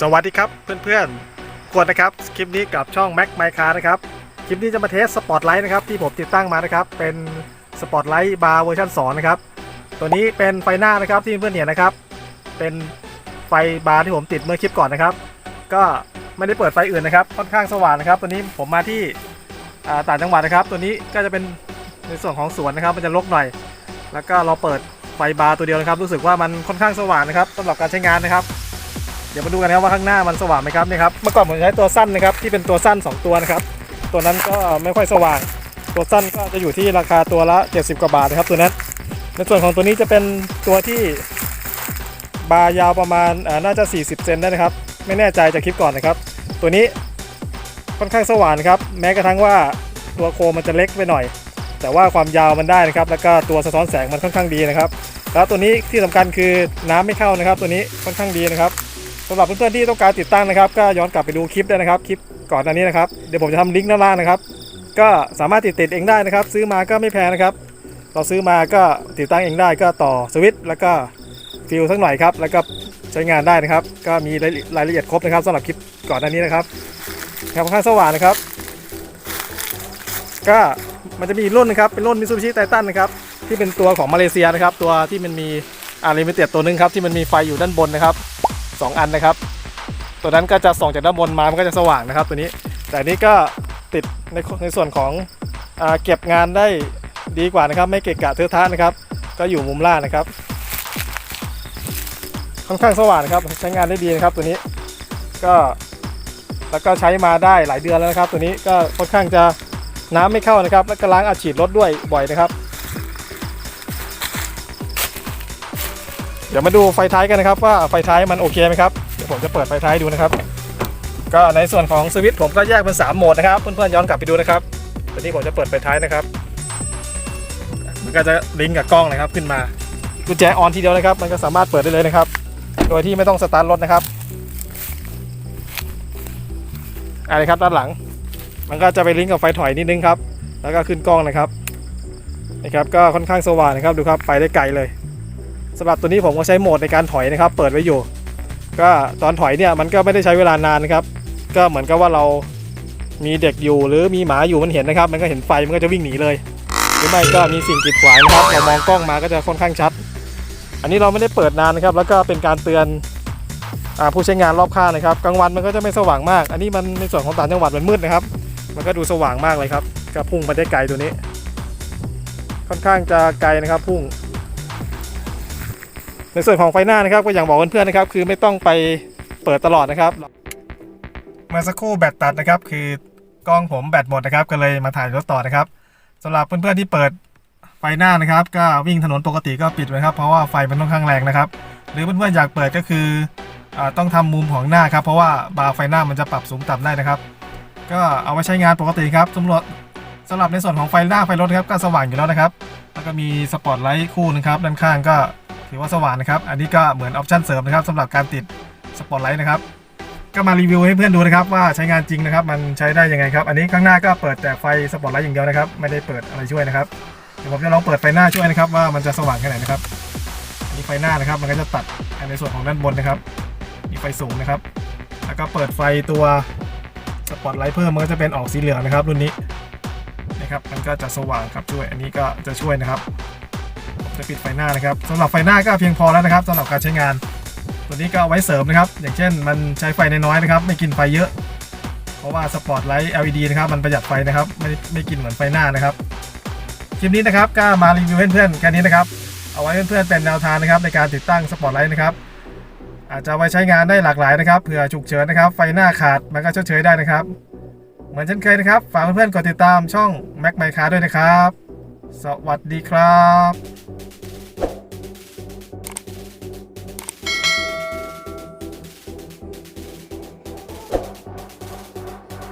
สวัสดีครับเพื่อนๆกดนะครับคลิปนี้กับช่อง Mac My Car นะครับคลิปนี้จะมาเทสสปอตไลท์นะครับที่ผมติดตั้งมานะครับเป็นสปอตไลท์บาร์เวอร์ชัน2นะครับตัวนี้เป็นไฟหน้านะครับที่เพื่อนเห็นนะครับ เป็นไฟบาร์ที่ผมติดเมื่อคลิปก่อนนะครับ ก็ไม่ได้เปิดไฟอื่นนะครับ ค่อนข้างสว่างนะครับ ตัวนี้ผมมาที่ต่างจังหวัดนะครับ ตัวนี้ก็จะเป็นในส่วนของสวนนะครับ มันจะรกหน่อย แล้วก็เราเปิดไฟบาร์ตัวเดียวนะครับ รู้สึกว่ามันค่อนข้างสว่างนะครับสำหรับการใช้งานนะครับ ดี๋ยวมาดูกันนะครับว่าข้างหน้ามันสว่างไหมครับนี่ครับเมื่อก่อนผมใช้ตัวสั้นนะครับที่เป็นตัวสั้น 2 ตัวนะครับตัวนั้นก็ไม่ค่อยสว่าง ตัวสั้นก็จะอยู่ที่ราคาตัวละ 70 กว่าบาทนะครับตัวนั้น ในส่วนของตัวนี้จะเป็นตัวที่บาร์ยาวประมาณอ่าน่าจะ 40 เซนได้นะครับ ไม่แน่ใจจากคลิปก่อนนะครับ ตัวนี้ค่อนข้างสว่างครับ แม้กระทั่งว่าตัวโคมมันจะเล็กไปหน่อย แต่ว่าความยาวมันได้นะครับ แล้วก็ตัวสะท้อนแสงมันค่อนข้างดีนะครับ แล้วตัวนี้ที่สำคัญคือน้ำไม่เข้านะครับ ตัวนี้ค่อนข้างดีนะครับ สำหรับเพื่อนๆที่ต้องการติดตั้งนะครับ ก็ย้อนกลับไปดูคลิปได้นะครับคลิปก่อนหน้านี้นะครับเดี๋ยวผมจะทำลิงก์ด้านล่างนะครับ ก็สามารถติดติดเองได้นะครับ ซื้อมาก็ไม่แพงนะครับ เราซื้อมาก็ติดตั้งเองได้ก็ต่อสวิตช์แล้วก็ฟิลสักหน่อยครับ แล้วก็ใช้งานได้นะครับ ก็มีรายละเอียดครบนะครับสำหรับคลิปก่อนหน้านี้นะครับครับค่อนข้างสว่างนะครับ ก็มันจะมีรุ่นนะครับเป็นรุ่นมิซูบิชิไททันนะครับที่เป็นตัวของมาเลเซียนะครับ ตัวที่มันมีอาริมิเต็ดตัวหนึงครับที่มันมีไฟอยู่ด้านบนนะครับ สองอันนะครับ ตัวนั้นก็จะส่องจากด้านบนมามันก็จะสว่างนะครับ ตัวนี้ แต่นี้ก็ติดในในส่วนของอเก็บงานได้ดีกว่านะครับ ไม่เกะกะเทือะทะนะครับ ก็อยู่มุมล่างนะครับ ค่อนข้างสว่างนะครับใช้งานได้ดีนะครับตัวนี้ก็แล้วก็ใช้มาได้หลายเดือนแล้วนะครับ ตัวนี้ก็ค่อนข้างจะน้ำไม่เข้านะครับ แล้วก็ล้างอัดฉีดรถด้วยบ่อยนะครับ ดี๋ยวมาดูไฟท้ายกันนะครับว่าไฟท้ายมันโอเคไหมครับเดี๋ยวผมจะเปิดไฟท้ายดูนะครับ ก็ในส่วนของสวิตช์ผมก็แยกเป็น 3 โหมดนะครับ เพื่อนๆย้อนกลับไปดูนะครับตอนนี้ผมจะเปิดไฟท้ายนะครับ มันก็จะลิงก์กับกล้องนะครับขึ้นมากุญแจออนทีเดียวนะครับ มันก็สามารถเปิดได้เลยนะครับ โดยที่ไม่ต้องสตาร์ทรถนะครับอะไรครับด้านหลัง มันก็จะไปลิงก์กับไฟถอยนิดนึงครับ แล้วก็ขึ้นกล้องนะครับนี่ครับก็ค่อนข้างสว่างนะครับดูครับไปได้ไกลเลย สำหรับตัวนี้ผมก็ใช้โหมดในการถอยนะครับ เปิดไว้อยู่ ก็ตอนถอยเนี่ยมันก็ไม่ได้ใช้เวลานานนะครับ ก็เหมือนกับว่าเรามีเด็กอยู่หรือมีหมาอยู่มันเห็นนะครับ มันก็เห็นไฟมันก็จะวิ่งหนีเลย หรือไม่ก็มีสิ่งกีดขวางนะครับเรามองกล้องมาก็จะค่อนข้างชัด อันนี้เราไม่ได้เปิดนานนะครับ แล้วก็เป็นการเตือนอผู้ใช้งานรอบข้างนะครับกลางวันมันก็จะไม่สว่างมาก อันนี้มันในส่วนของต่างจังหวัดมันมืดนะครับ มันก็ดูสว่างมากเลยครับก็พุ่งไปได้ไกลตัวนี้ ค่อนข้างจะไกลนะครับพุ่ง ในส่วนของไฟหน้านะครับก็อย่างบอกเพื่อนๆนะครับคือไม่ต้องไปเปิดตลอดนะครับ เมื่อสักครู่แบตตัดนะครับ คือกล้องผมแบตหมดนะครับ ก็เลยมาถ่ายรถต่อนะครับสำหรับเพื่อนๆที่เปิดไฟหน้านะครับ ก็วิ่งถนนปกติก็ปิดไว้ครับเพราะว่าไฟมันค่อนข้างแรงนะครับ หรือเพื่อนๆอยากเปิดก็คืออต้องทำมุมของหน้าครับเพราะว่าบาร์ไฟหน้ามันจะปรับสูงต่ำได้นะครับ ก็เอาไว้ใช้งานปกติครับสำหรับสำหรับในส่วนของไฟหน้าไฟรถครับก็สว่างอยู่แล้วนะครับ แล้วก็มีสปอตไลท์คู่นะครับด้านข้างก็ ถือว่าสว่างนะครับ อันนี้ก็เหมือนออปชั่นเสริมนะครับสำหรับการติดสปอตไลท์นะครับ ก็มารีวิวให้เพื่อนดูนะครับว่าใช้งานจริงนะครับ มันใช้ได้ยังไงครับ อันนี้ข้างหน้าก็เปิดแต่ไฟสปอตไลท์อย่างเดียวนะครับ ไม่ได้เปิดอะไรช่วยนะครับ เดี๋ยวผมจะลองเปิดไฟหน้าช่วยนะครับว่ามันจะสว่างแค่ไหนนะครับ อันนี้ไฟหน้านะครับมันก็จะตัดในส่วนของด้านบนนะครับ มีไฟสูงนะครับ แล้วก็เปิดไฟตัวสปอตไลท์เพิ่มมันก็จะเป็นออกสีเหลืองนะครับ รุ่นนี้นะครับ มันก็จะสว่างครับช่วย อันนี้ก็จะช่วยนะครับ จะปิดไฟหน้านะครับสำหรับไฟหน้าก็เพียงพอแล้วนะครับสำหรับการใช้งาน ตัวนี้ก็เอาไว้เสริมนะครับ อย่างเช่นมันใช้ไฟน้อยๆนะครับ ไม่กินไฟเยอะ เพราะว่าสปอตไลท์ LED นะครับมันประหยัดไฟนะครับไม่ไม่กินเหมือนไฟหน้านะครับคลิปนี้นะครับก็มารีวิวเพื่อนๆแค่นี้นะครับเอาไว้เพื่อนๆเป็นแนวทางนะครับในการติดตั้งสปอตไลท์นะครับอาจจะไว้ใช้งานได้หลากหลายนะครับเผื่อฉุกเฉินนะครับ ไฟหน้าขาดมันก็ชดเชยได้นะครับ เหมือนเช่นเคยนะครับ ฝากเพื่อนๆกดติดตามช่อง Mac My Car ด้วยนะครับ สวัสดีครับ